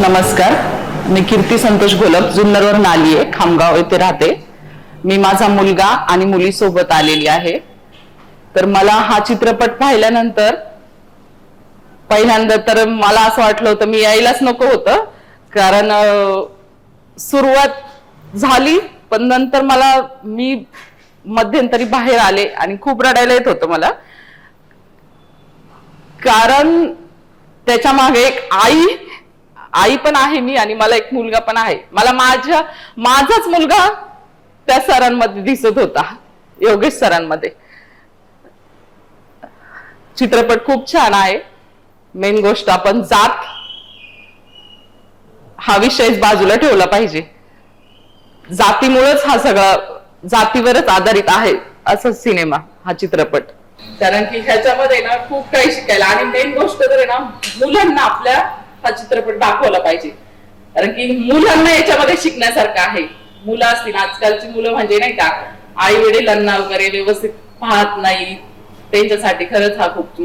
नमस्कार. मी कीर्ती संतोष गोलप जुन्नरवर नाली आहे खामगाव येथे राहते. मी माझा मुलगा आणि मुली सोबत आलेली आहे. तर मला हा चित्रपट पाहिल्यानंतर पहिल्यांदा तर मला असं वाटलं होतं मी यायलाच नको होतं. कारण सुरुवात झाली पण नंतर मला मी मध्यंतरी बाहेर आले आणि खूप रडायला येत होतं मला. कारण त्याच्यामागे एक आई आई पण आहे मी आणि मला एक मुलगा पण आहे. मला माझ्या माझाच मुलगा त्या सरांमध्ये दिसत होता योगेश सरांमध्ये. चित्रपट खूप छान आहे. मेन गोष्ट आपण जात हा विषयच बाजूला ठेवला पाहिजे. जातीमुळेच हा सगळा जातीवरच आधारित आहे असा सिनेमा हा चित्रपट. कारण की ह्याच्यामध्ये ना खूप काही शिकायला आणि मेन गोष्ट तर आहे ना मुलांना आपल्या हा चित्रपट दाखवला पाहिजे. कारण की मुलांना याच्यामध्ये शिकण्यासारखं आहे. मुलं असतील आजकालची मुलं म्हणजे नाही का आई वडिलांना वगैरे व्यवस्थित पाहत नाही. त्यांच्यासाठी खरंच हा खूप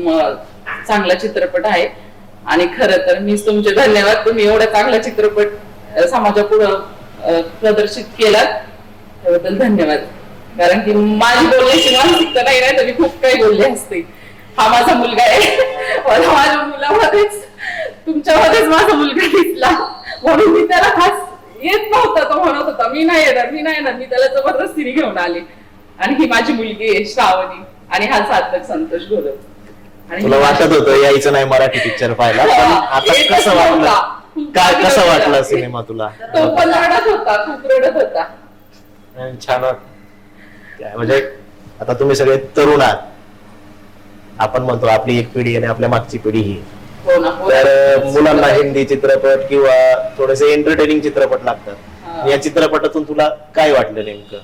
चांगला चित्रपट आहे. आणि खरं तर मीच तुमचे धन्यवाद. तुम्ही एवढा चांगला चित्रपट समाजापुढं प्रदर्शित केला त्याबद्दल धन्यवाद. कारण की माझी बोलण्याची मानसिकता नाही ना तर मी खूप काही बोलले असते. हा माझा मुलगा आहे मला माझ्या मुलामध्येच तुमच्यामध्येच माझा मुलगा दिसला म्हणून मी त्याला खास येत नव्हता तो म्हणत होता मी नाही येणार मी नाही येणार मी त्याला जबरदस्तीने घेऊन आले. आणि ही माझी मुलगी आहे श्रावणी आणि हा सार्थक संतोष आणि तुला वाटत होतं यायचं नाही मराठी पिक्चर पाहायला पण आता कसं. वाटलं? काय कसं वाटलं सिनेमा तुला? तो पण रडत होता खूप रडत होता. छान म्हणजे आता तुम्ही सगळे तरुण आहात. आपण म्हणतो आपली एक पिढी आणि आपल्या मागची पिढी हो. तर ना. अं, मुलांना हिंदी चित्रपट किंवा थोडेसे एंटरटेनिंग चित्रपट लागतात. हा. या चित्रपटातून तुला काय वाटलं नेमकं?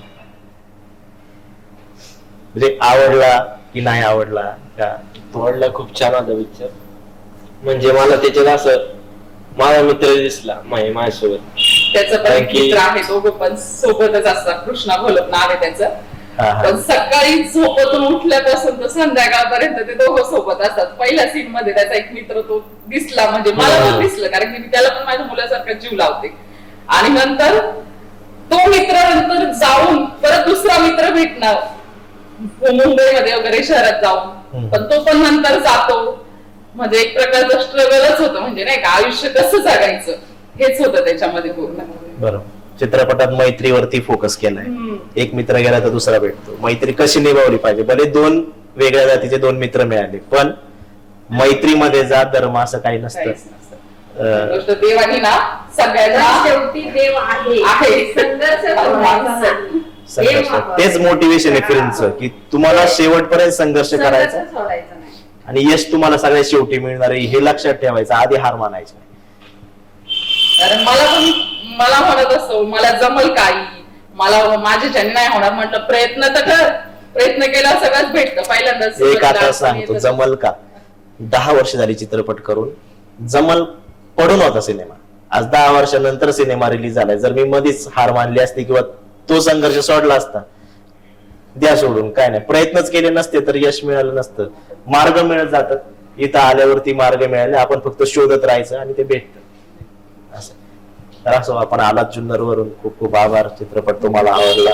म्हणजे आवडला की नाही आवडला? का? आवडला खूप छान होता पिक्चर म्हणजे मला त्याच्यात असं माझा मित्र दिसला माही माझ्यासोबत. त्याचं पण मित्र आहे दोघं पण सोबतच असतात. कृष्णा घोलप नाव आहे त्याचं. हा, हा. सकाळी झोपतून उठल्यापासून तर संध्याकाळपर्यंत ते दोघं सोबत असतात. पहिल्या सीन मध्ये त्याचा एक मित्र तो दिसला म्हणजे मला पण हा. दिसलं कारण की मी त्याला पण माझ्या मुलासारखा जीव लावते. आणि नंतर तो मित्र नंतर जाऊन परत दुसरा मित्र भेटणार. मुंबईमध्ये वगैरे शहरात जाऊन. पण तो पण नंतर जातो. म्हणजे एक प्रकारचं स्ट्रगलच होतं म्हणजे नाही का आयुष्य कसं जगायचं? हेच होतं त्याच्यामध्ये पूर्ण. बरोबर चित्रपटात मैत्रीवरती फोकस केलाय. एक मित्र गेला तर दुसरा भेटतो. मैत्री कशी निभावली पाहिजे? भले दोन वेगळ्या जातीचे दोन मित्र मिळाले पण मैत्रीमध्ये जात धर्म असं काही नसतं. ना सगळ्यांना शेवटी देव आहे. आहे. संघर्ष. संघर्ष. तेच मोटिवेशन आहे फिल्मचं की तुम्हाला शेवटपर्यंत संघर्ष करायचा. संघर्ष सोडायचा नाही. आणि यश तुम्हाला सगळ्यात शेवटी मिळणार आहे हे लक्षात ठेवायचं आधी हार मानायची नाही. कारण मला पण मला म्हणत असतो मला जमल काही. मला माझ्याच्याने नाही होणार म्हटलं प्रयत्न तर कर. प्रयत्न केला सगळंच भेटतं पहिल्यांदाच. एक आता सांगतो. जमल का? दहा वर्ष झाली चित्रपट करून. जमल पडून होता सिनेमा. आज दहा वर्षानंतर सिनेमा रिलीज झालाय. जर मी मधीच हार मानली असती किंवा तो संघर्ष सोडला असता द्या सोडून. काय नाही प्रयत्नच केले नसते तर यश मिळालं नसतं. मार्ग मिळत जातात इथं आल्यावरती मार्ग मिळाले आपण फक्त शोधत राहायचं आणि ते भेटत. असं. तर असं आपण आलात जुन्नर वरून खूप खूप आभार. चित्रपट तुम्हाला आवडला.